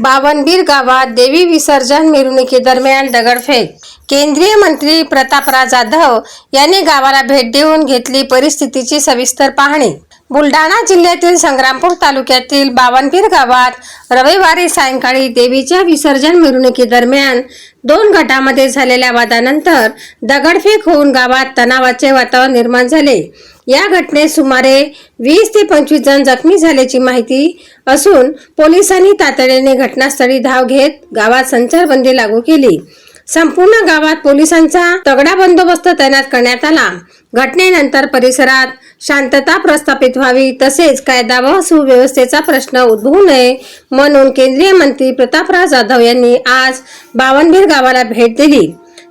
बावनबीर गावात देवी विसर्जन मिरवणुकीदरम्यान दगडफेक. केंद्रीय मंत्री प्रतापराव जाधव यांनी गावाला भेट देऊन घेतली परिस्थितीची सविस्तर पाहणी. बुलढाणा जिल्ह्यातील संग्रामपूर तालुक्यातील बावनबीर गावात रविवारी सायंकाळी देवीच्या विसर्जन मिरवणुकीदरम्यान दोन गटामध्ये झालेल्या वादानंतर दगडफेक होऊन गावात तणावाचे वातावरण निर्माण झाले. या घटनेत सुमारे वीस ते पंचवीस जण जखमी झाल्याची माहिती असून पोलिसांनी तातडीने घटनास्थळी धाव घेत गावात संचारबंदी लागू केली. संपूर्ण गावात पोलिसांचा तगडा बंदोबस्त तैनात करण्यात आला. घटनेनंतर परिसरात शांतता प्रस्थापित व्हावी तसेच कायदा व सुव्यवस्थेचा प्रश्न उद्भवू नये म्हणून केंद्रीय मंत्री प्रतापराव जाधव यांनी आज बावनबीर गावाला भेट दिली.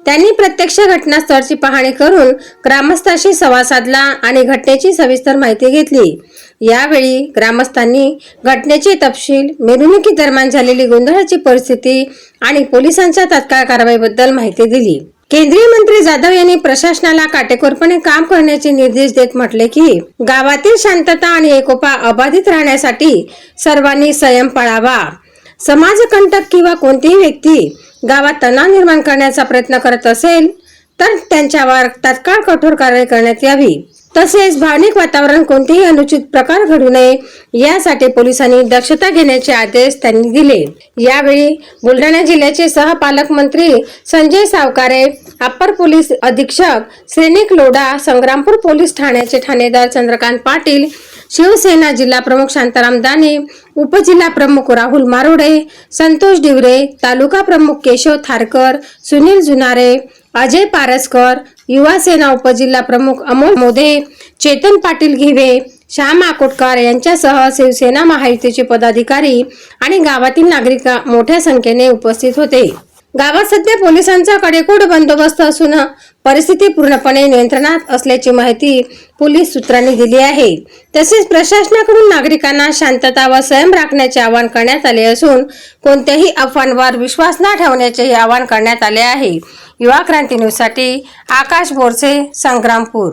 त्यांनी प्रत्यक्ष घटनास्थळाची पाहणी करून ग्रामस्थाशी संवाद साधला आणि घटनेची सविस्तर माहिती घेतली. यावेळी ग्रामस्थांनी घटनेचे तपशील मिरवणुकी दरम्यान झालेली गोंधळाची परिस्थिती आणि पोलिसांच्या तात्काळ कारवाईबद्दल माहिती दिली. केंद्रीय मंत्री जाधव यांनी प्रशासनाला काटेकोरपणे काम करण्याचे निर्देश देत म्हटले की गावातील शांतता आणि एकोपा अबाधित राहण्यासाठी सर्वांनी संयम पाळावा. समाजकंटक किंवा कोणतीही व्यक्ती गावात तणाव निर्माण करण्याचा प्रयत्न करत असेल तर त्यांच्यावर तात्काळ कठोर कारवाई करण्यात यावी. तसेच भावनिक वातावरण कोणतेही अनुचित प्रकार घडू नये यासाठी पोलिसांनी दक्षता घेण्याचे आदेश त्यांनी दिले. यावेळी बुलढाणा जिल्ह्याचे सहपालकमंत्री संजय सावकारे अप्पर पोलीस अधीक्षक सैनिक लोढा संग्रामपूर पोलीस ठाण्याचे ठाणेदार चंद्रकांत पाटील शिवसेना जिल्हा प्रमुख शांताराम दाने उपजिल्हा प्रमुख राहुल मारोडे संतोष डिवरे तालुका प्रमुख केशव थारकर सुनील जुनारे अजय पारसकर युवा सेना उपजिल्हा प्रमुख अमोल मोदे चेतन पाटील घिवे श्याम आकोटकर यांच्यासह शिवसेना महायुतीचे पदाधिकारी आणि गावातील नागरिक मोठ्या संख्येने उपस्थित होते. गावात सध्या पोलिसांचा कडेकोट बंदोबस्त असून परिस्थिती पूर्णपणे नियंत्रणात असल्याची माहिती पोलीस सूत्रांनी दिली आहे. तसेच प्रशासनाकडून नागरिकांना शांतता व संयम राखण्याचे आवाहन करण्यात आले असून कोणत्याही अफवांवर विश्वास न ठेवण्याचेही आवाहन करण्यात आले आहे. युवा क्रांती न्यूजसाठी आकाश बोरसे संग्रामपूर.